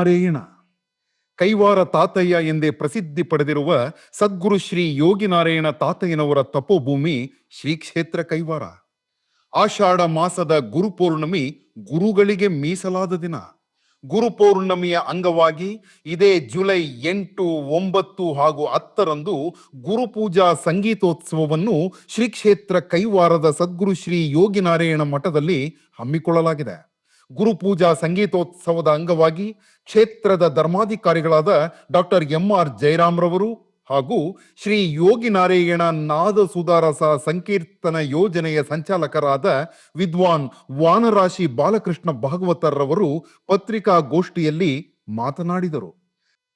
ನಾರಾಯಣ ಕೈವಾರ ತಾತಯ್ಯ ಎಂದೇ ಪ್ರಸಿದ್ಧಿ ಪಡೆದಿರುವ ಸದ್ಗುರು ಶ್ರೀ ಯೋಗಿನಾರಾಯಣ ತಾತಯ್ಯನವರ ತಪೋಭೂಮಿ ಶ್ರೀ ಕ್ಷೇತ್ರ ಕೈವಾರ. ಆಷಾಢ ಮಾಸದ ಗುರುಪೌರ್ಣಮಿ ಗುರುಗಳಿಗೆ ಮೀಸಲಾದ ದಿನ. ಗುರುಪೌರ್ಣಮಿಯ ಅಂಗವಾಗಿ ಇದೇ ಜುಲೈ ಎಂಟು, ಒಂಬತ್ತು ಹಾಗೂ ಹತ್ತರಂದು ಗುರುಪೂಜಾ ಸಂಗೀತೋತ್ಸವವನ್ನು ಶ್ರೀ ಕ್ಷೇತ್ರ ಕೈವಾರದ ಸದ್ಗುರು ಶ್ರೀ ಯೋಗಿನಾರಾಯಣ ಮಠದಲ್ಲಿ ಹಮ್ಮಿಕೊಳ್ಳಲಾಗಿದೆ. ಗುರುಪೂಜಾ ಸಂಗೀತೋತ್ಸವದ ಅಂಗವಾಗಿ ಕ್ಷೇತ್ರದ ಧರ್ಮಾಧಿಕಾರಿಗಳಾದ ಡಾಕ್ಟರ್ ಎಂ ಆರ್ ಜಯರಾಮ್ರವರು ಹಾಗೂ ಶ್ರೀ ಯೋಗಿ ನಾರಾಯಣ ನಾದ ಸುಧಾರಸ ಸಂಕೀರ್ತನ ಯೋಜನೆಯ ಸಂಚಾಲಕರಾದ ವಿದ್ವಾನ್ ವಾನರಾಶಿ ಬಾಲಕೃಷ್ಣ ಭಾಗವತರ್ರವರು ಪತ್ರಿಕಾಗೋಷ್ಠಿಯಲ್ಲಿ ಮಾತನಾಡಿದರು.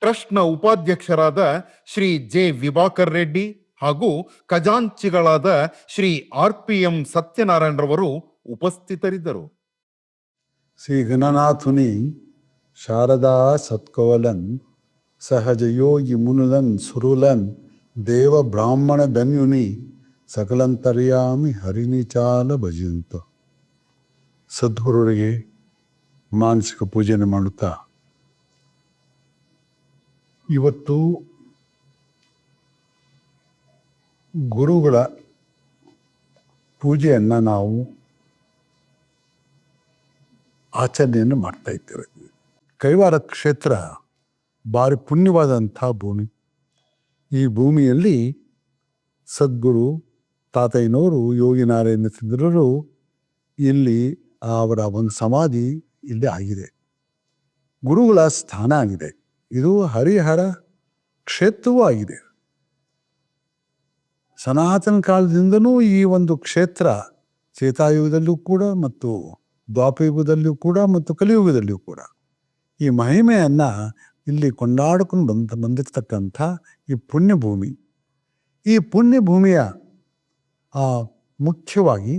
ಟ್ರಸ್ಟ್ನ ಉಪಾಧ್ಯಕ್ಷರಾದ ಶ್ರೀ ಜೆ ವಿಭಾಕರ್ ರೆಡ್ಡಿ ಹಾಗೂ ಖಜಾಂಚಿಗಳಾದ ಶ್ರೀ ಆರ್ ಪಿ ಎಂ ಸತ್ಯನಾರಾಯಣರವರು ಉಪಸ್ಥಿತರಿದ್ದರು. శ్రీ గణనాథుని శారదా సత్కవలన్ సహజయోగి మునులన్ సురులన్ దేవ బ్రాహ్మణ ధన్యుని ಸಕಲಂತರ್ಯಾಮಿ ಹರಿನಿಚಾಲ ಭಜಂತ ಸದ್ಗುರುರಿಗೆ ಮಾನಸಿಕ ಪೂಜೆಯನ್ನು ಮಾಡುತ್ತಾ ಇವತ್ತು ಗುರುಗಳ ಪೂಜೆಯನ್ನು ನಾವು ಆಚರಣೆಯನ್ನು ಮಾಡ್ತಾ ಇದ್ದೇವೆ. ಕೈವಾರ ಕ್ಷೇತ್ರ ಭಾರಿ ಪುಣ್ಯವಾದಂಥ ಭೂಮಿ. ಈ ಭೂಮಿಯಲ್ಲಿ ಸದ್ಗುರು, ತಾತಯ್ಯನವರು, ಯೋಗಿ ನಾರಾಯಣ ಸಿದ್ಧರರು ಇಲ್ಲಿ ಅವರ ಒಂದು ಸಮಾಧಿ ಇಲ್ಲಿ ಆಗಿದೆ. ಗುರುಗಳ ಸ್ಥಾನ ಆಗಿದೆ. ಇದು ಹರಿಹರ ಕ್ಷೇತ್ರವೂ ಆಗಿದೆ. ಸನಾತನ ಕಾಲದಿಂದನೂ ಈ ಒಂದು ಕ್ಷೇತ್ರ ಚೇತಾಯುಗದಲ್ಲೂ ಕೂಡ ಮತ್ತು ದ್ವಾಪಯುಗದಲ್ಲಿಯೂ ಕೂಡ ಮತ್ತು ಕಲಿಯುಗದಲ್ಲಿಯೂ ಕೂಡ. ಈ ಮಹಿಮೆಯನ್ನು ಇಲ್ಲಿ ಕೊಂಡಾಡ್ಕೊಂಡು ಬಂದ, ಬಂದಿರತಕ್ಕಂಥ ಈ ಪುಣ್ಯಭೂಮಿ. ಈ ಪುಣ್ಯಭೂಮಿಯ ಮುಖ್ಯವಾಗಿ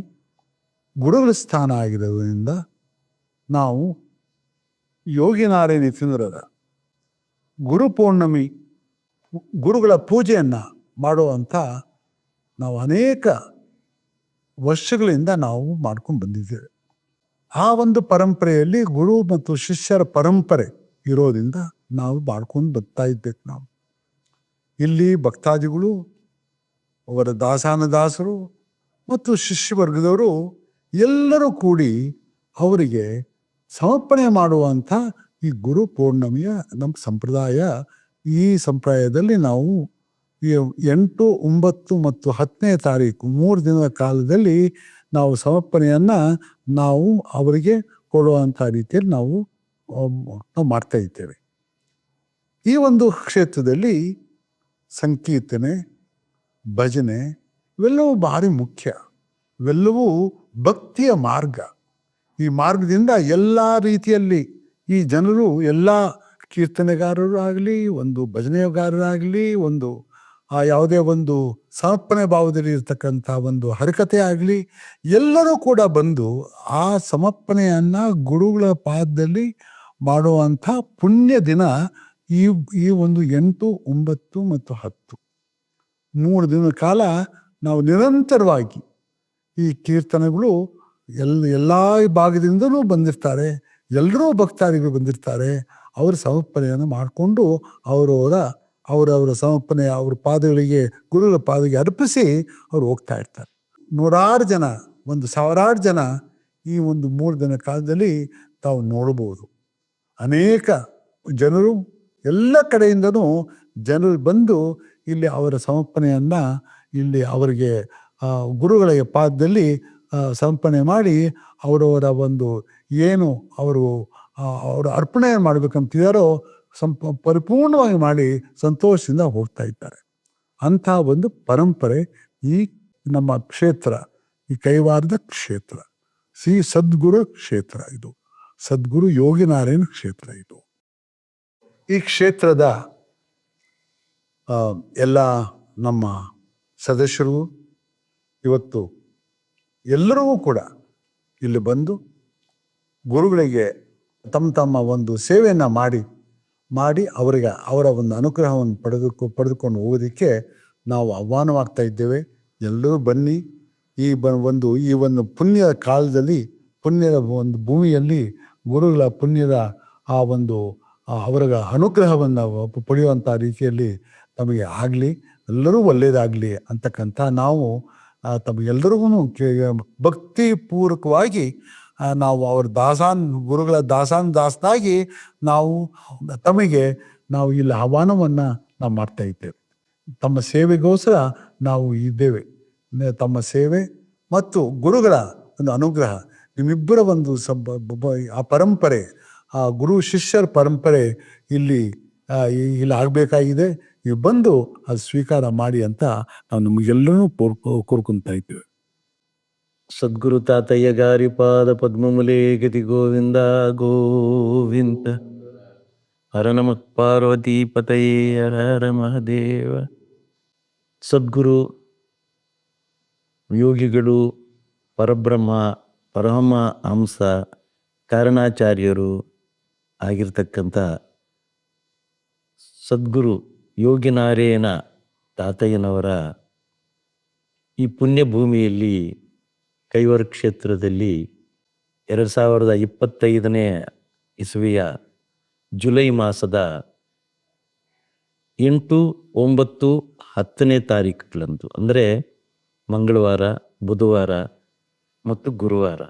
ಗುಡುಗಲ ಸ್ಥಾನ ಆಗಿರೋದ್ರಿಂದ ನಾವು ಯೋಗಿನಾರಾಯಣ ತಿಂದ್ರದ ಗುರು ಪೌರ್ಣಮಿ, ಗುರುಗಳ ಪೂಜೆಯನ್ನು ಮಾಡುವಂಥ ನಾವು ಅನೇಕ ವರ್ಷಗಳಿಂದ ನಾವು ಮಾಡ್ಕೊಂಡು ಬಂದಿದ್ದೇವೆ. ಆ ಒಂದು ಪರಂಪರೆಯಲ್ಲಿ ಗುರು ಮತ್ತು ಶಿಷ್ಯರ ಪರಂಪರೆ ಇರೋದ್ರಿಂದ ನಾವು ಬಾಳ್ಕೊಂಡು ಬರ್ತಾ ಇದ್ದೇವೆ ನಾವು. ಇಲ್ಲಿ ಭಕ್ತಾದಿಗಳು, ಅವರ ದಾಸಾನದಾಸರು ಮತ್ತು ಶಿಷ್ಯವರ್ಗದವರು ಎಲ್ಲರೂ ಕೂಡಿ ಅವರಿಗೆ ಸಮರ್ಪಣೆ ಮಾಡುವಂಥ ಈ ಗುರು ಪೌರ್ಣಮಿಯ ನಮ್ಮ ಸಂಪ್ರದಾಯ. ಈ ಸಂಪ್ರದಾಯದಲ್ಲಿ ನಾವು ಎಂಟು, ಒಂಬತ್ತು ಮತ್ತು ಹತ್ತನೇ ತಾರೀಕು ಮೂರು ದಿನದ ಕಾಲದಲ್ಲಿ ನಾವು ಸಮರ್ಪಣೆಯನ್ನು ನಾವು ಅವರಿಗೆ ಕೊಡುವಂಥ ರೀತಿಯಲ್ಲಿ ನಾವು ನಾವು ಮಾಡ್ತಾ ಇದ್ದೇವೆ. ಈ ಒಂದು ಕ್ಷೇತ್ರದಲ್ಲಿ ಸಂಕೀರ್ತನೆ, ಭಜನೆ ಇವೆಲ್ಲವೂ ಭಾರಿ ಮುಖ್ಯ. ಇವೆಲ್ಲವೂ ಭಕ್ತಿಯ ಮಾರ್ಗ. ಈ ಮಾರ್ಗದಿಂದ ಎಲ್ಲ ರೀತಿಯಲ್ಲಿ ಈ ಜನರು, ಎಲ್ಲ ಕೀರ್ತನೆಗಾರರು ಆಗಲಿ ಒಂದು ಭಜನೆಗಾರರಾಗಲಿ, ಒಂದು ಆ ಯಾವುದೇ ಒಂದು ಸಮರ್ಪಣೆ ಭಾವದಲ್ಲಿ ಇರತಕ್ಕಂಥ ಒಂದು ಹರಕತೆ ಆಗಲಿ, ಎಲ್ಲರೂ ಕೂಡ ಬಂದು ಆ ಸಮರ್ಪಣೆಯನ್ನು ಗುರುಗಳ ಪಾದದಲ್ಲಿ ಮಾಡುವಂಥ ಪುಣ್ಯ ದಿನ ಈ ಈ ಒಂದು ಎಂಟು, ಒಂಬತ್ತು ಮತ್ತು ಹತ್ತು. ಮೂರು ದಿನದ ಕಾಲ ನಾವು ನಿರಂತರವಾಗಿ ಈ ಕೀರ್ತನೆಗಳು ಎಲ್ಲ ಎಲ್ಲ ಭಾಗದಿಂದಲೂ ಬಂದಿರ್ತಾರೆ, ಎಲ್ಲರೂ ಭಕ್ತಾದಿಗಳು ಬಂದಿರ್ತಾರೆ, ಅವರು ಸಮರ್ಪಣೆಯನ್ನು ಮಾಡಿಕೊಂಡು ಅವರವರ ಅವರವರ ಸಮರ್ಪಣೆ, ಅವ್ರ ಪಾದಗಳಿಗೆ, ಗುರುಗಳ ಪಾದಗಳಿಗೆ ಅರ್ಪಿಸಿ ಅವ್ರು ಹೋಗ್ತಾ ಇರ್ತಾರೆ. ನೂರಾರು ಜನ, ಒಂದು ಸಾವಿರಾರು ಜನ ಈ ಒಂದು ಮೂರು ದಿನ ಕಾಲದಲ್ಲಿ ತಾವು ನೋಡಬಹುದು ಅನೇಕ ಜನರು ಎಲ್ಲ ಕಡೆಯಿಂದನೂ ಜನರು ಬಂದು ಇಲ್ಲಿ ಅವರ ಸಮರ್ಪಣೆಯನ್ನು ಇಲ್ಲಿ ಅವರಿಗೆ ಗುರುಗಳ ಪಾದದಲ್ಲಿ ಸಮರ್ಪಣೆ ಮಾಡಿ ಅವರವರ ಒಂದು ಏನು ಅವರು ಅವರು ಅರ್ಪಣೆ ಮಾಡ್ಬೇಕಂತಿದಾರೋ ಸಂಪ, ಪರಿಪೂರ್ಣವಾಗಿ ಮಾಡಿ ಸಂತೋಷದಿಂದ ಹೋಗ್ತಾ ಇದ್ದಾರೆ. ಅಂಥ ಒಂದು ಪರಂಪರೆ ಈ ನಮ್ಮ ಕ್ಷೇತ್ರ, ಈ ಕೈವಾರದ ಕ್ಷೇತ್ರ. ಶ್ರೀ ಸದ್ಗುರು ಕ್ಷೇತ್ರ ಇದು. ಸದ್ಗುರು ಯೋಗಿನಾರಾಯಣ ಕ್ಷೇತ್ರ ಇದು. ಈ ಕ್ಷೇತ್ರದ ಎಲ್ಲ ನಮ್ಮ ಸದಸ್ಯರು ಇವತ್ತು ಎಲ್ಲರಿಗೂ ಕೂಡ ಇಲ್ಲಿ ಬಂದು ಗುರುಗಳಿಗೆ ತಮ್ಮ ತಮ್ಮ ಒಂದು ಸೇವೆಯನ್ನು ಮಾಡಿ ಮಾಡಿ ಅವರಿಗೆ ಅವರ ಒಂದು ಅನುಗ್ರಹವನ್ನು ಪಡೆದುಕೊ, ಪಡೆದುಕೊಂಡು ಹೋಗೋದಕ್ಕೆ ನಾವು ಆಹ್ವಾನವಾಗ್ತಾ ಇದ್ದೇವೆ. ಎಲ್ಲರೂ ಬನ್ನಿ. ಈ ಬ, ಒಂದು, ಈ ಒಂದು ಪುಣ್ಯದ ಕಾಲದಲ್ಲಿ, ಪುಣ್ಯದ ಒಂದು ಭೂಮಿಯಲ್ಲಿ ಗುರುಗಳ ಪುಣ್ಯದ ಆ ಒಂದು ಅವರ ಅನುಗ್ರಹವನ್ನು ಪಡೆಯುವಂಥ ರೀತಿಯಲ್ಲಿ ತಮಗೆ ಆಗಲಿ, ಎಲ್ಲರೂ ಒಳ್ಳೆಯದಾಗಲಿ ಅಂತಕ್ಕಂಥ ನಾವು ತಮಗೆಲ್ಲರಿಗೂ ಭಕ್ತಿಪೂರ್ವಕವಾಗಿ ನಾವು ಅವ್ರ ದಾಸಾನ್, ಗುರುಗಳ ದಾಸಾನ್ ದಾಸನಾಗಿ ನಾವು ತಮಗೆ ನಾವು ಇಲ್ಲಿ ಆಹ್ವಾನವನ್ನು ನಾವು ಮಾಡ್ತಾ ಇದ್ದೇವೆ. ತಮ್ಮ ಸೇವೆಗೋಸ್ಕರ ನಾವು ಇದ್ದೇವೆ. ತಮ್ಮ ಸೇವೆ ಮತ್ತು ಗುರುಗಳ ಒಂದು ಅನುಗ್ರಹ. ನಿಮ್ಮಿಬ್ಬರ ಒಂದು ಆ ಪರಂಪರೆ, ಆ ಗುರು ಶಿಷ್ಯರ ಪರಂಪರೆ ಇಲ್ಲಿ ಇಲ್ಲಿ ಆಗಬೇಕಾಗಿದೆ. ನೀವು ಬಂದು ಅದು ಸ್ವೀಕಾರ ಮಾಡಿ ಅಂತ ನಾವು ನಿಮಗೆಲ್ಲರೂ ಕೋರ್ಕೊ, ಕೋರ್ಕೊಂತ ಇದ್ದೇವೆ. ಸದ್ಗುರು ತಾತಯ್ಯ ಗಾರಿ ಪಾದ ಪದ್ಮಮುಲೆ ಗತಿ ಗೋವಿಂದ. ನಮ ಪಾರ್ವತಿ ಪತಯೇ ಹರ ಹರ ಮಹದೇವ. ಸದ್ಗುರು, ಯೋಗಿಗಳು, ಪರಬ್ರಹ್ಮ ಪರಹಮ ಹಂಸ, ಕಾರಣಾಚಾರ್ಯರು ಆಗಿರ್ತಕ್ಕಂಥ ಸದ್ಗುರು ಯೋಗಿನಾರಾಯಣ ತಾತಯ್ಯನವರ ಈ ಪುಣ್ಯ ಭೂಮಿಯಲ್ಲಿ ಕೈವರ ಕ್ಷೇತ್ರದಲ್ಲಿ ಎರಡು ಸಾವಿರದ ಇಪ್ಪತ್ತೈದನೇ ಇಸವಿಯ ಜುಲೈ ಮಾಸದ ಎಂಟು ಒಂಬತ್ತು ಹತ್ತನೇ ತಾರೀಕುಗಳಂದು, ಅಂದರೆ ಮಂಗಳವಾರ, ಬುಧವಾರ ಮತ್ತು ಗುರುವಾರ.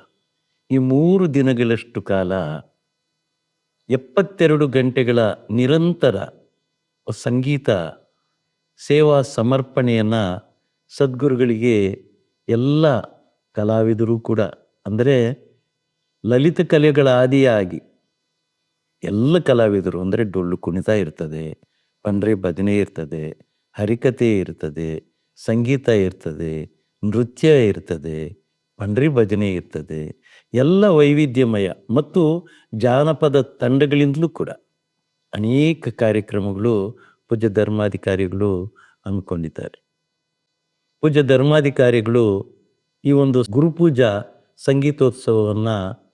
ಈ ಮೂರು ದಿನಗಳಷ್ಟು ಕಾಲ ಎಪ್ಪತ್ತೆರಡು ಗಂಟೆಗಳ ನಿರಂತರ ಸಂಗೀತ ಸೇವಾ ಸಮರ್ಪಣೆಯನ್ನು ಸದ್ಗುರುಗಳಿಗೆ ಎಲ್ಲ ಕಲಾವಿದರು ಕೂಡ, ಅಂದರೆ ಲಲಿತ ಕಲೆಗಳ ಆದಿಯಾಗಿ ಎಲ್ಲ ಕಲಾವಿದರು, ಅಂದರೆ ಡೊಳ್ಳು ಕುಣಿತ ಇರ್ತದೆ, ಪಂಡ್ರೆ ಭಜನೆ ಇರ್ತದೆ ಹರಿಕತೆ ಇರ್ತದೆ, ಸಂಗೀತ ಇರ್ತದೆ, ನೃತ್ಯ ಇರ್ತದೆ, ಪಂಡ್ರಿ ಭಜನೆ ಇರ್ತದೆ, ಎಲ್ಲ ವೈವಿಧ್ಯಮಯ ಮತ್ತು ಜಾನಪದ ತಂಡಗಳಿಂದಲೂ ಕೂಡ ಅನೇಕ ಕಾರ್ಯಕ್ರಮಗಳು ಪೂಜ್ಯ ಧರ್ಮಾಧಿಕಾರಿಗಳು ಅಂದ್ಕೊಂಡಿದ್ದಾರೆ ಪೂಜ್ಯ ಧರ್ಮಾಧಿಕಾರಿಗಳು ಈ ಒಂದು ಗುರುಪೂಜಾ ಸಂಗೀತೋತ್ಸವವನ್ನು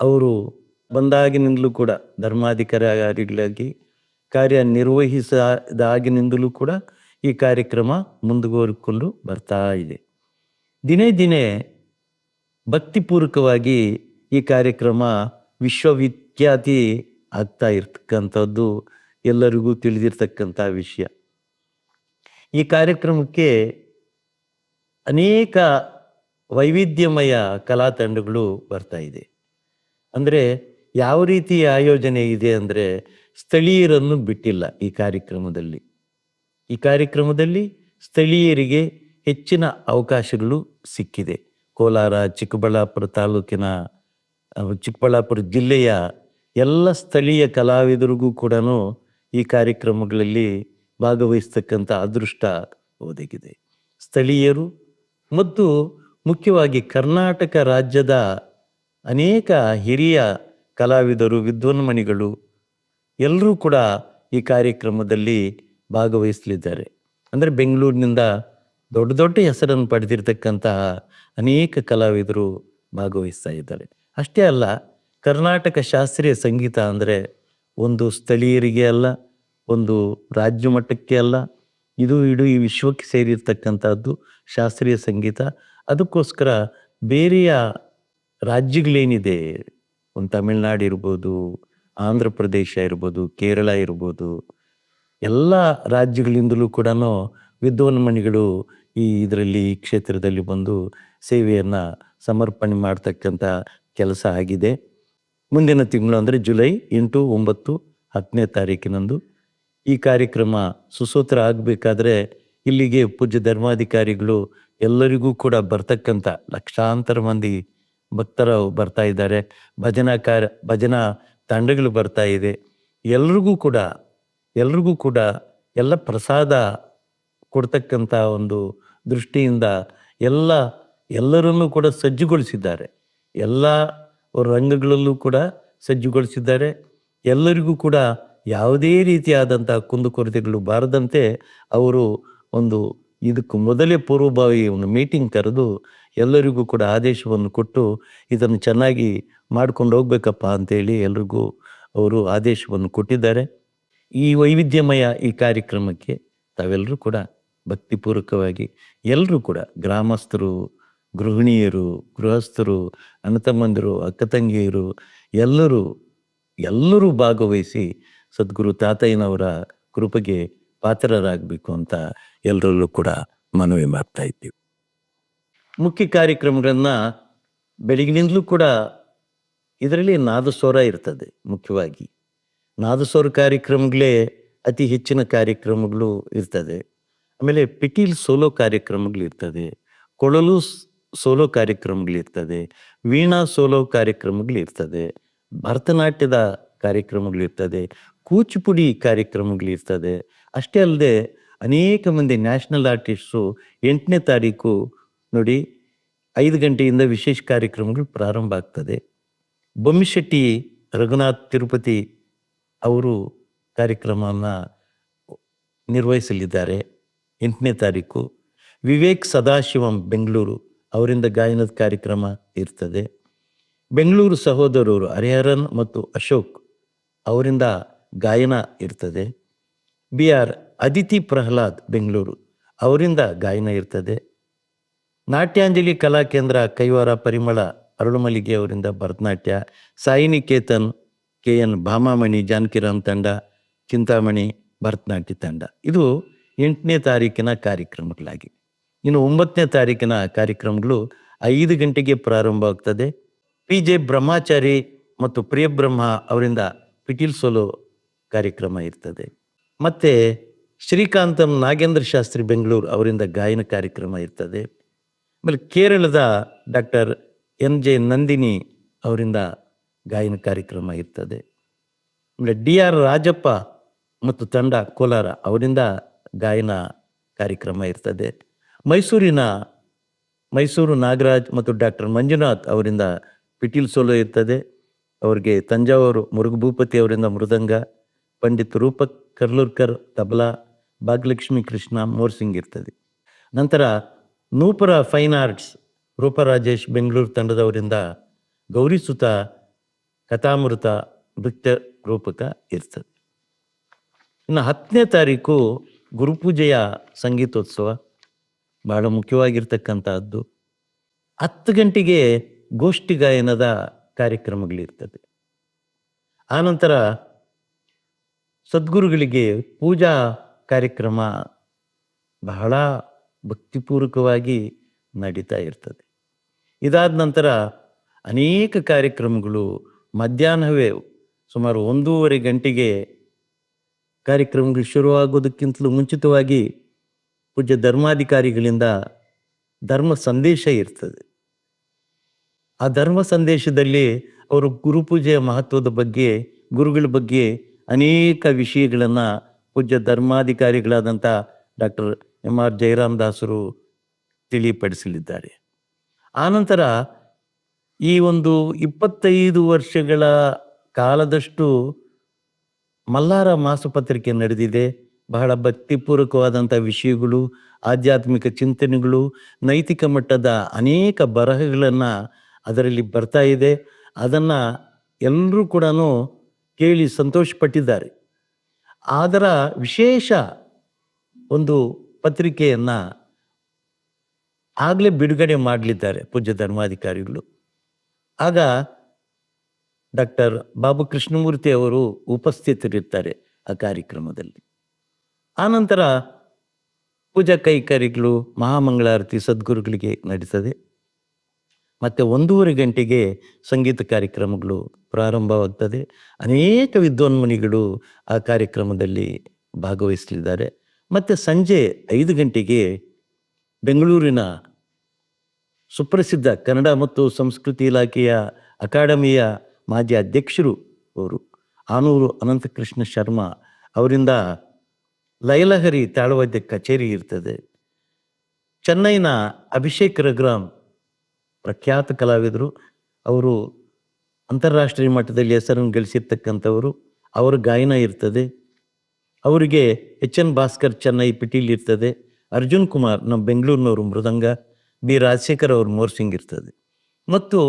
ಅವರು ಬಂದಾಗಿನಿಂದಲೂ ಕೂಡ ಧರ್ಮಾಧಿಕಾರಿಗಳಾಗಿ ಕಾರ್ಯನಿರ್ವಹಿಸಿದಾಗಿನಿಂದಲೂ ಕೂಡ ಈ ಕಾರ್ಯಕ್ರಮ ಮುಂದುವರಿಕೊಂಡು ಬರ್ತಾ ಇದೆ. ದಿನೇ ದಿನೇ ಭಕ್ತಿಪೂರ್ವಕವಾಗಿ ಈ ಕಾರ್ಯಕ್ರಮ ವಿಶ್ವವಿಖ್ಯಾತಿ ಆಗ್ತಾ ಇರ್ತಕ್ಕಂಥದ್ದು ಎಲ್ಲರಿಗೂ ತಿಳಿದಿರ್ತಕ್ಕಂಥ ವಿಷಯ. ಈ ಕಾರ್ಯಕ್ರಮಕ್ಕೆ ಅನೇಕ ವೈವಿಧ್ಯಮಯ ಕಲಾ ತಂಡಗಳು ಬರ್ತಾ ಇದೆ. ಅಂದರೆ ಯಾವ ರೀತಿ ಆಯೋಜನೆ ಇದೆ ಅಂದರೆ ಸ್ಥಳೀಯರನ್ನು ಬಿಟ್ಟಿಲ್ಲ ಈ ಕಾರ್ಯಕ್ರಮದಲ್ಲಿ. ಈ ಕಾರ್ಯಕ್ರಮದಲ್ಲಿ ಸ್ಥಳೀಯರಿಗೆ ಹೆಚ್ಚಿನ ಅವಕಾಶಗಳು ಸಿಕ್ಕಿದೆ. ಕೋಲಾರ, ಚಿಕ್ಕಬಳ್ಳಾಪುರ ತಾಲೂಕಿನ ಚಿಕ್ಕಬಳ್ಳಾಪುರ ಜಿಲ್ಲೆಯ ಎಲ್ಲ ಸ್ಥಳೀಯ ಕಲಾವಿದರಿಗೂ ಕೂಡ ಈ ಕಾರ್ಯಕ್ರಮಗಳಲ್ಲಿ ಭಾಗವಹಿಸ್ತಕ್ಕಂಥ ಅದೃಷ್ಟ ಒದಗಿದೆ. ಸ್ಥಳೀಯರು ಮತ್ತು ಮುಖ್ಯವಾಗಿ ಕರ್ನಾಟಕ ರಾಜ್ಯದ ಅನೇಕ ಹಿರಿಯ ಕಲಾವಿದರು, ವಿದ್ವನ್ಮಣಿಗಳು ಎಲ್ಲರೂ ಕೂಡ ಈ ಕಾರ್ಯಕ್ರಮದಲ್ಲಿ ಭಾಗವಹಿಸಲಿದ್ದಾರೆ. ಅಂದರೆ ಬೆಂಗಳೂರಿನಿಂದ ದೊಡ್ಡ ದೊಡ್ಡ ಹೆಸರನ್ನು ಪಡೆದಿರತಕ್ಕಂತಹ ಅನೇಕ ಕಲಾವಿದರು ಭಾಗವಹಿಸ್ತಾ ಇದ್ದಾರೆ. ಅಷ್ಟೇ ಅಲ್ಲ, ಕರ್ನಾಟಕ ಶಾಸ್ತ್ರೀಯ ಸಂಗೀತ ಅಂದರೆ ಒಂದು ಸ್ಥಳೀಯರಿಗೆ ಅಲ್ಲ, ಒಂದು ರಾಜ್ಯ ಮಟ್ಟಕ್ಕೆ ಅಲ್ಲ, ಇದು ಇಡೀ ವಿಶ್ವಕ್ಕೆ ಸೇರಿರ್ತಕ್ಕಂಥದ್ದು ಶಾಸ್ತ್ರೀಯ ಸಂಗೀತ. ಅದಕ್ಕೋಸ್ಕರ ಬೇರೆಯ ರಾಜ್ಯಗಳೇನಿದೆ? ಒಂದು ತಮಿಳ್ನಾಡು ಇರ್ಬೋದು, ಆಂಧ್ರ ಪ್ರದೇಶ ಇರ್ಬೋದು, ಕೇರಳ ಇರ್ಬೋದು, ಎಲ್ಲ ರಾಜ್ಯಗಳಿಂದಲೂ ಕೂಡ ವಿದ್ವಾನ್ಮಣಿಗಳು ಈ ಇದರಲ್ಲಿ, ಈ ಕ್ಷೇತ್ರದಲ್ಲಿ ಬಂದು ಸೇವೆಯನ್ನು ಸಮರ್ಪಣೆ ಮಾಡ್ತಕ್ಕಂಥ ಕೆಲಸ ಆಗಿದೆ. ಮುಂದಿನ ತಿಂಗಳು ಅಂದರೆ ಜುಲೈ ಎಂಟು, ಒಂಬತ್ತು, ಹತ್ತನೇ ತಾರೀಕಿನಂದು ಈ ಕಾರ್ಯಕ್ರಮ ಸುಸೂತ್ರ ಆಗಬೇಕಾದ್ರೆ ಇಲ್ಲಿಗೆ ಪೂಜ್ಯ ಧರ್ಮಾಧಿಕಾರಿಗಳು ಎಲ್ಲರಿಗೂ ಕೂಡ ಬರ್ತಕ್ಕಂಥ ಲಕ್ಷಾಂತರ ಮಂದಿ ಭಕ್ತರು ಬರ್ತಾ ಇದ್ದಾರೆ. ಭಜನಾ ಕಾರ್ಯ ಭಜನಾ ತಂಡಗಳು ಬರ್ತಾ ಇದೆ. ಎಲ್ರಿಗೂ ಕೂಡ ಎಲ್ರಿಗೂ ಕೂಡ ಎಲ್ಲ ಪ್ರಸಾದ ಕೊಡ್ತಕ್ಕಂಥ ಒಂದು ದೃಷ್ಟಿಯಿಂದ ಎಲ್ಲ, ಎಲ್ಲರನ್ನೂ ಕೂಡ ಸಜ್ಜುಗೊಳಿಸಿದ್ದಾರೆ. ಎಲ್ಲ ರಂಗಗಳಲ್ಲೂ ಕೂಡ ಸಜ್ಜುಗೊಳಿಸಿದ್ದಾರೆ. ಎಲ್ಲರಿಗೂ ಕೂಡ ಯಾವುದೇ ರೀತಿಯಾದಂಥ ಕುಂದುಕೊರತೆಗಳು ಬಾರದಂತೆ ಅವರು ಒಂದು ಇದಕ್ಕೆ ಮೊದಲೇ ಪೂರ್ವಭಾವಿ ಒಂದು ಮೀಟಿಂಗ್ ಕರೆದು ಎಲ್ಲರಿಗೂ ಕೂಡ ಆದೇಶವನ್ನು ಕೊಟ್ಟು ಇದನ್ನು ಚೆನ್ನಾಗಿ ಮಾಡ್ಕೊಂಡು ಹೋಗ್ಬೇಕಪ್ಪ ಅಂತೇಳಿ ಎಲ್ರಿಗೂ ಅವರು ಆದೇಶವನ್ನು ಕೊಟ್ಟಿದ್ದಾರೆ. ಈ ವೈವಿಧ್ಯಮಯ ಈ ಕಾರ್ಯಕ್ರಮಕ್ಕೆ ತಾವೆಲ್ಲರೂ ಕೂಡ ಭಕ್ತಿಪೂರ್ವಕವಾಗಿ ಎಲ್ಲರೂ ಕೂಡ ಗ್ರಾಮಸ್ಥರು, ಗೃಹಿಣಿಯರು, ಗೃಹಸ್ಥರು, ಅಣ್ಣತಮ್ಮಂದಿರು ಅಕ್ಕ ತಂಗಿಯರು ಎಲ್ಲರೂ ಎಲ್ಲರೂ ಭಾಗವಹಿಸಿ ಸದ್ಗುರು ತಾತಯ್ಯನವರ ಕೃಪೆಗೆ ಪಾತ್ರರಾಗಬೇಕು ಅಂತ ಎಲ್ಲರಲ್ಲೂ ಕೂಡ ಮನವಿ ಮಾಡ್ತಾ ಇದ್ದೀವಿ. ಮುಖ್ಯ ಕಾರ್ಯಕ್ರಮಗಳನ್ನ ಬೆಳಗಿನಿಂದಲೂ ಕೂಡ ಇದರಲ್ಲಿ ನಾದಸ್ವರ ಇರ್ತದೆ ಮುಖ್ಯವಾಗಿ. ನಾದಸ್ವರ ಕಾರ್ಯಕ್ರಮಗಳೇ ಅತಿ ಹೆಚ್ಚಿನ ಕಾರ್ಯಕ್ರಮಗಳು ಇರ್ತದೆ. ಆಮೇಲೆ ಪಿಟೀಲ್ ಸೋಲೋ ಕಾರ್ಯಕ್ರಮಗಳು ಇರ್ತದೆ. ಕೊಳಲು ಸೋಲೋ ಸೋಲೋ ಕಾರ್ಯಕ್ರಮಗಳಿರ್ತದೆ ವೀಣಾ ಸೋಲೋ ಕಾರ್ಯಕ್ರಮಗಳು ಇರ್ತದೆ. ಭರತನಾಟ್ಯದ ಕಾರ್ಯಕ್ರಮಗಳು ಇರ್ತದೆ. ಕೂಚಿಪುಡಿ ಕಾರ್ಯಕ್ರಮಗಳು ಇರ್ತದೆ. ಅಷ್ಟೇ ಅಲ್ಲದೆ ಅನೇಕ ಮಂದಿ ನ್ಯಾಷನಲ್ ಆರ್ಟಿಸ್ಟು ಎಂಟನೇ ತಾರೀಕು ನೋಡಿ ಐದು ಗಂಟೆಯಿಂದ ವಿಶೇಷ ಕಾರ್ಯಕ್ರಮಗಳು ಪ್ರಾರಂಭ ಆಗ್ತದೆ. ಬೊಮ್ಮಿಶೆಟ್ಟಿ ರಘುನಾಥ್ ತಿರುಪತಿ ಅವರು ಕಾರ್ಯಕ್ರಮವನ್ನು ನಿರ್ವಹಿಸಲಿದ್ದಾರೆ ಎಂಟನೇ ತಾರೀಕು. ವಿವೇಕ್ ಸದಾಶಿವಂ ಬೆಂಗಳೂರು ಅವರಿಂದ ಗಾಯನದ ಕಾರ್ಯಕ್ರಮ ಇರ್ತದೆ. ಬೆಂಗಳೂರು ಸಹೋದರರು ಹರಿಹರನ್ ಮತ್ತು ಅಶೋಕ್ ಅವರಿಂದ ಗಾಯನ ಇರ್ತದೆ. B R Aditi Prahlad, Bengaluru. ಅವರಿಂದ ಗಾಯನ ಇರ್ತದೆ. ನಾಟ್ಯಾಂಜಲಿ ಕಲಾ ಕೇಂದ್ರ ಕೈವಾರ ಪರಿಮಳ ಅರುಳುಮಲ್ಲಿಗೆ ಅವರಿಂದ ಭರತನಾಟ್ಯ ಸಾಯಿ ನಿಕೇತನ್ ಕೆ ಎನ್ ಭಾಮಾಮಣಿ, ಜಾನಕಿರಾಮ್ ತಂಡ, ಚಿಂತಾಮಣಿ, ಭರತನಾಟ್ಯ ತಂಡ. ಇದು ಎಂಟನೇ ತಾರೀಕಿನ ಕಾರ್ಯಕ್ರಮಗಳಾಗಿ ಇನ್ನು ಒಂಬತ್ತನೇ ತಾರೀಕಿನ ಕಾರ್ಯಕ್ರಮಗಳು ಐದು ಗಂಟೆಗೆ ಪ್ರಾರಂಭ ಆಗ್ತದೆ. ಪಿ ಜೆ ಬ್ರಹ್ಮಾಚಾರಿ ಮತ್ತು ಪ್ರಿಯಬ್ರಹ್ಮ ಅವರಿಂದ ಪಿಟೀಲ್ ಸೋಲೋ ಕಾರ್ಯಕ್ರಮ ಇರ್ತದೆ. ಮತ್ತೆ ಶ್ರೀಕಾಂತಂ ನಾಗೇಂದ್ರ ಶಾಸ್ತ್ರಿ ಬೆಂಗಳೂರು ಅವರಿಂದ ಗಾಯನ ಕಾರ್ಯಕ್ರಮ ಇರ್ತದೆ. ಆಮೇಲೆ ಕೇರಳದ ಡಾಕ್ಟರ್ ಎನ್ ಜೆ ನಂದಿನಿ ಅವರಿಂದ ಗಾಯನ ಕಾರ್ಯಕ್ರಮ ಇರ್ತದೆ. ಆಮೇಲೆ ಡಿ ಆರ್ ರಾಜಪ್ಪ ಮತ್ತು ತಂಡ ಕೋಲಾರ ಅವರಿಂದ ಗಾಯನ ಕಾರ್ಯಕ್ರಮ ಇರ್ತದೆ. ಮೈಸೂರಿನ ಮೈಸೂರು ನಾಗರಾಜ್ ಮತ್ತು ಡಾಕ್ಟರ್ ಮಂಜುನಾಥ್ ಅವರಿಂದ ಪಿಟೀಲ್ ಸೋಲೋ ಇರ್ತದೆ. ಅವ್ರಿಗೆ ತಂಜಾವೂರು ಮುರುಘುಭೂಪತಿ ಅವರಿಂದ ಮೃದಂಗ, ಪಂಡಿತ್ ರೂಪಕ್ ಕರ್ಲೂರ್ಕರ್, ತಬಲಾ, ಭಾಗ್ಯಲಕ್ಷ್ಮಿ ಕೃಷ್ಣ ಮೋರ್ಸಿಂಗ್ ಇರ್ತದೆ. ನಂತರ ನೂಪುರ ಫೈನ್ ಆರ್ಟ್ಸ್, ರೂಪರಾಜೇಶ್ ಬೆಂಗಳೂರು ತಂಡದವರಿಂದ ಗೌರಿಸುತ ಕಥಾಮೃತ ನೃತ್ಯ ರೂಪಕ ಇರ್ತದೆ. ಇನ್ನು ಹತ್ತನೇ ತಾರೀಕು ಗುರುಪೂಜೆಯ ಸಂಗೀತೋತ್ಸವ, ಬಹಳ ಮುಖ್ಯವಾಗಿರ್ತಕ್ಕಂಥದ್ದು. ಹತ್ತು ಗಂಟೆಗೆ ಗೋಷ್ಠಿ ಗಾಯನದ ಕಾರ್ಯಕ್ರಮಗಳಿರ್ತದೆ. ಆನಂತರ ಸದ್ಗುರುಗಳಿಗೆ ಪೂಜಾ ಕಾರ್ಯಕ್ರಮ ಬಹಳ ಭಕ್ತಿಪೂರ್ವಕವಾಗಿ ನಡೀತಾ ಇರ್ತದೆ. ಇದಾದ ನಂತರ ಅನೇಕ ಕಾರ್ಯಕ್ರಮಗಳು ಮಧ್ಯಾಹ್ನವೇ ಸುಮಾರು ಒಂದೂವರೆ ಗಂಟೆಗೆ ಕಾರ್ಯಕ್ರಮಗಳು ಶುರುವಾಗೋದಕ್ಕಿಂತಲೂ ಮುಂಚಿತವಾಗಿ ಪೂಜ್ಯ ಧರ್ಮಾಧಿಕಾರಿಗಳಿಂದ ಧರ್ಮ ಸಂದೇಶ ಇರ್ತದೆ. ಆ ಧರ್ಮ ಸಂದೇಶದಲ್ಲಿ ಅವರು ಗುರುಪೂಜೆಯ ಮಹತ್ವದ ಬಗ್ಗೆ, ಗುರುಗಳ ಬಗ್ಗೆ ಅನೇಕ ವಿಷಯಗಳನ್ನು ಪೂಜ್ಯ ಧರ್ಮಾಧಿಕಾರಿಗಳಾದಂಥ ಡಾಕ್ಟರ್ ಎಂ ಆರ್ ಜಯರಾಮ್ ದಾಸರು ತಿಳಿಪಡಿಸಲಿದ್ದಾರೆ. ಆನಂತರ ಈ ಒಂದು ಇಪ್ಪತ್ತೈದು ವರ್ಷಗಳ ಕಾಲದಷ್ಟು ಮಲ್ಲಾರ ಮಾಸಪತ್ರಿಕೆ ನಡೆದಿದೆ. ಬಹಳ ಭಕ್ತಿಪೂರ್ವಕವಾದಂಥ ವಿಷಯಗಳು, ಆಧ್ಯಾತ್ಮಿಕ ಚಿಂತನೆಗಳು, ನೈತಿಕ ಮಟ್ಟದ ಅನೇಕ ಬರಹಗಳನ್ನು ಅದರಲ್ಲಿ ಬರ್ತಾ ಇದೆ. ಅದನ್ನು ಎಲ್ಲರೂ ಕೂಡ ಕೇಳಿ ಸಂತೋಷಪಟ್ಟಿದ್ದಾರೆ. ಅದರ ವಿಶೇಷ ಒಂದು ಪತ್ರಿಕೆಯನ್ನು ಆಗಲೇ ಬಿಡುಗಡೆ ಮಾಡಲಿದ್ದಾರೆ ಪೂಜ್ಯ ಧರ್ಮಾಧಿಕಾರಿಗಳು. ಆಗ ಡಾಕ್ಟರ್ ಬಾಬು ಕೃಷ್ಣಮೂರ್ತಿ ಅವರು ಉಪಸ್ಥಿತರಿರ್ತಾರೆ ಆ ಕಾರ್ಯಕ್ರಮದಲ್ಲಿ. ಆನಂತರ ಪೂಜಾ ಕೈಕಾರಿಗಳು, ಮಹಾಮಂಗಳಾರತಿ ಸದ್ಗುರುಗಳಿಗೆ ನಡೀತದೆ. ಮತ್ತು ಒಂದೂವರೆ ಗಂಟೆಗೆ ಸಂಗೀತ ಕಾರ್ಯಕ್ರಮಗಳು ಪ್ರಾರಂಭವಾಗ್ತದೆ. ಅನೇಕ ವಿದ್ವಾನ್ಮುನಿಗಳು ಆ ಕಾರ್ಯಕ್ರಮದಲ್ಲಿ ಭಾಗವಹಿಸಲಿದ್ದಾರೆ. ಮತ್ತು ಸಂಜೆ ಐದು ಗಂಟೆಗೆ ಬೆಂಗಳೂರಿನ ಸುಪ್ರಸಿದ್ಧ ಕನ್ನಡ ಮತ್ತು ಸಂಸ್ಕೃತಿ ಇಲಾಖೆಯ ಅಕಾಡೆಮಿಯ ಮಾಜಿ ಅಧ್ಯಕ್ಷರು ಅವರು ಆನೂರು ಅನಂತಕೃಷ್ಣ ಶರ್ಮಾ ಅವರಿಂದ ಲೈಲಹರಿ ತಾಳವಾದ್ಯ ಕಚೇರಿ ಇರ್ತದೆ. ಚೆನ್ನೈನ ಅಭಿಷೇಕ್ ರಘುರಾಮ್ ಪ್ರಖ್ಯಾತ ಕಲಾವಿದರು. ಅವರು ಅಂತಾರಾಷ್ಟ್ರೀಯ ಮಟ್ಟದಲ್ಲಿ ಹೆಸರನ್ನು ಗಳಿಸಿರ್ತಕ್ಕಂಥವರು. ಅವರ ಗಾಯನ ಇರ್ತದೆ. ಅವರಿಗೆ ಎಚ್ ಎನ್ ಭಾಸ್ಕರ್ ಚೆನ್ನೈ ಪಿಟೀಲ್ ಇರ್ತದೆ. ಅರ್ಜುನ್ ಕುಮಾರ್ ನಮ್ಮ ಬೆಂಗಳೂರಿನವರು ಮೃದಂಗ. ಬಿ. ರಾಜಶೇಖರ್ ಅವ್ರ ಮೋರ್ಸಿಂಗ್ ಇರ್ತದೆ. ಮತ್ತು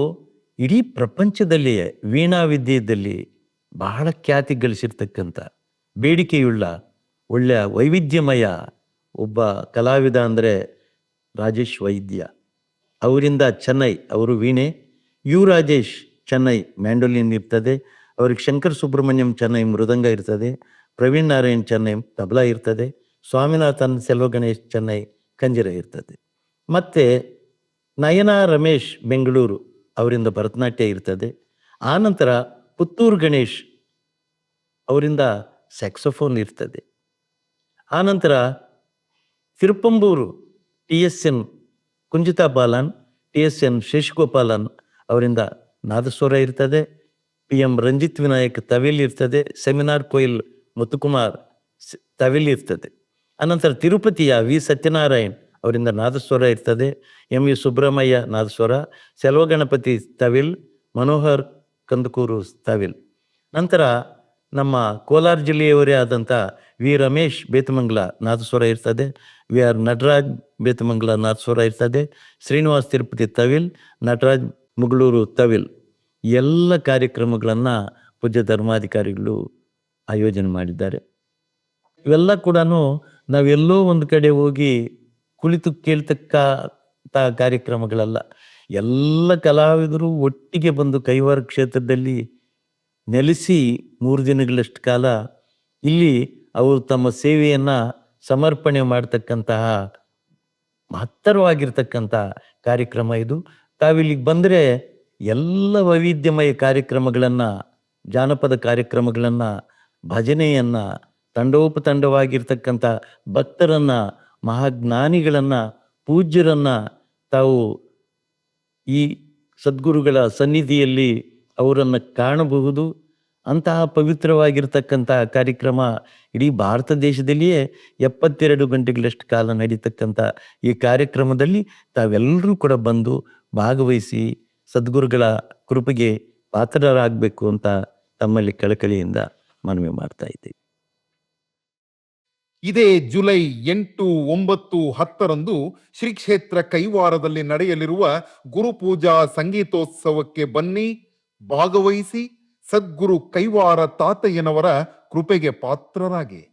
ಇಡೀ ಪ್ರಪಂಚದಲ್ಲಿಯೇ ವೀಣಾ ವಿದ್ಯೆಯಲ್ಲಿ ಬಹಳ ಖ್ಯಾತಿ ಗಳಿಸಿರ್ತಕ್ಕಂಥ ಬೇಡಿಕೆಯುಳ್ಳ ಒಳ್ಳೆಯ ವೈವಿಧ್ಯಮಯ ಒಬ್ಬ ಕಲಾವಿದ ಅಂದರೆ ರಾಜೇಶ್ ವೈದ್ಯ. ಅವರಿಂದ ಚೆನ್ನೈ, ಅವರು ವೀಣೆ ಯು ರಾಜೇಶ್ ಚೆನ್ನೈ ಮ್ಯಾಂಡೋಲಿನ್ ಇರ್ತದೆ, ಅವ್ರಿಗೆ ಶಂಕರ್ ಸುಬ್ರಹ್ಮಣ್ಯಂ ಚೆನ್ನೈ ಮೃದಂಗ ಇರ್ತದೆ, ಪ್ರವೀಣ್ ನಾರಾಯಣ್ ಚೆನ್ನೈ ತಬಲಾ ಇರ್ತದೆ, ಸ್ವಾಮಿನಾಥನ್, ಸೆಲ್ವ ಗಣೇಶ್ ಚೆನ್ನೈ ಕಂಜಿರ ಇರ್ತದೆ. ಮತ್ತು ನಯನ ರಮೇಶ್ ಬೆಂಗಳೂರು ಅವರಿಂದ ಭರತನಾಟ್ಯ ಇರ್ತದೆ ಆನಂತರ ಪುತ್ತೂರು ಗಣೇಶ್ ಅವರಿಂದ ಸ್ಯಾಕ್ಸೋಫೋನ್ ಇರ್ತದೆ ಆನಂತರ Tiruppambur, T S N Kunjitha Balan, T S N Seshagopalan ಅವರಿಂದ ನಾದಸ್ವರ ಇರ್ತದೆ. ಪಿ ಎಂ ರಂಜಿತ್ ವಿನಾಯಕ್ ತವಿಲ್ ಇರ್ತದೆ. ಸೆಮಿನಾರ್ ಕೊಯಿಲ್ ಮುತ್ತುಕುಮಾರ್ ತವಿಲ್ ಇರ್ತದೆ. ಅನಂತರ ತಿರುಪತಿಯ ವಿ ಸತ್ಯನಾರಾಯಣ್ ಅವರಿಂದ ನಾದಸ್ವರ ಇರ್ತದೆ. ಎಂ ಯು ಸುಬ್ರಹ್ಮಯ್ಯ ನಾದಸ್ವರ, ಸೆಲ್ವ ಗಣಪತಿ ತವಿಲ್, ಮನೋಹರ್ ಕಂದಕೂರು ತವಿಲ್. ನಂತರ ನಮ್ಮ ಕೋಲಾರ ಜಿಲ್ಲೆಯವರೇ ಆದಂಥ ವಿ ರಮೇಶ್ ಬೇತಮಂಗಲ ನಾದಸ್ವರ ಇರ್ತದೆ. ವಿ ಆರ್ ನಟರಾಜ್ ಬೇತಮಂಗಲ ನಾದಸ್ವರ ಇರ್ತದೆ. ಶ್ರೀನಿವಾಸ್ ತಿರುಪತಿ ತವಿಲ್, ನಟರಾಜ್ ಮುಗಳೂರು ತವಿಲ್ ಎಲ್ಲ ಕಾರ್ಯಕ್ರಮಗಳನ್ನು ಪೂಜ್ಯ ಧರ್ಮಾಧಿಕಾರಿಗಳು ಆಯೋಜನೆ ಮಾಡಿದ್ದಾರೆ. ಇವೆಲ್ಲ ಕೂಡ ನಾವೆಲ್ಲೋ ಒಂದು ಕಡೆ ಹೋಗಿ ಕುಳಿತು ಕೇಳ್ತಕ್ಕ ಕಾರ್ಯಕ್ರಮಗಳಲ್ಲ. ಎಲ್ಲ ಕಲಾವಿದರು ಒಟ್ಟಿಗೆ ಬಂದು ಕೈವಾರ ಕ್ಷೇತ್ರದಲ್ಲಿ ನೆಲೆಸಿ ಮೂರು ದಿನಗಳಷ್ಟು ಕಾಲ ಇಲ್ಲಿ ಅವರು ತಮ್ಮ ಸೇವೆಯನ್ನು ಸಮರ್ಪಣೆ ಮಾಡ್ತಕ್ಕಂತಹ ಮಹತ್ತರವಾಗಿರ್ತಕ್ಕಂಥ ಕಾರ್ಯಕ್ರಮ ಇದು. ತಾವಿಲ್ಲಿಗೆ ಬಂದರೆ ಎಲ್ಲ ವೈವಿಧ್ಯಮಯ ಕಾರ್ಯಕ್ರಮಗಳನ್ನು, ಜಾನಪದ ಕಾರ್ಯಕ್ರಮಗಳನ್ನು, ಭಜನೆಯನ್ನು, ತಂಡೋಪತಂಡವಾಗಿರ್ತಕ್ಕಂಥ ಭಕ್ತರನ್ನು, ಮಹಾಜ್ಞಾನಿಗಳನ್ನು, ಪೂಜ್ಯರನ್ನು ತಾವು ಈ ಸದ್ಗುರುಗಳ ಸನ್ನಿಧಿಯಲ್ಲಿ ಅವರನ್ನು ಕಾಣಬಹುದು. ಅಂತಹ ಪವಿತ್ರವಾಗಿರ್ತಕ್ಕಂತಹ ಕಾರ್ಯಕ್ರಮ ಇಡೀ ಭಾರತ ದೇಶದಲ್ಲಿಯೇ ಎಪ್ಪತ್ತೆರಡು ಗಂಟೆಗಳಷ್ಟು ಕಾಲ ನಡೀತಕ್ಕಂಥ ಈ ಕಾರ್ಯಕ್ರಮದಲ್ಲಿ ತಾವೆಲ್ಲರೂ ಕೂಡ ಬಂದು ಭಾಗವಹಿಸಿ ಸದ್ಗುರುಗಳ ಕೃಪೆಗೆ ಪಾತ್ರರಾಗಬೇಕು ಅಂತ ತಮ್ಮಲ್ಲಿ ಕಳಕಳಿಯಿಂದ ಮನವಿ ಮಾಡ್ತಾ ಇದ್ದೀವಿ. ಇದೇ ಜುಲೈ ಎಂಟು ಒಂಬತ್ತು ಹತ್ತರಂದು ಶ್ರೀ ಕ್ಷೇತ್ರ ಕೈವಾರದಲ್ಲಿ ನಡೆಯಲಿರುವ ಗುರುಪೂಜಾ ಸಂಗೀತೋತ್ಸವಕ್ಕೆ ಬನ್ನಿ, ಭಾಗವಹಿಸಿ. ಸದ್ಗುರು ಕೈವಾರ ತಾತಯ್ಯನವರ ಕೃಪೆಗೆ ಪಾತ್ರರಾಗಿ.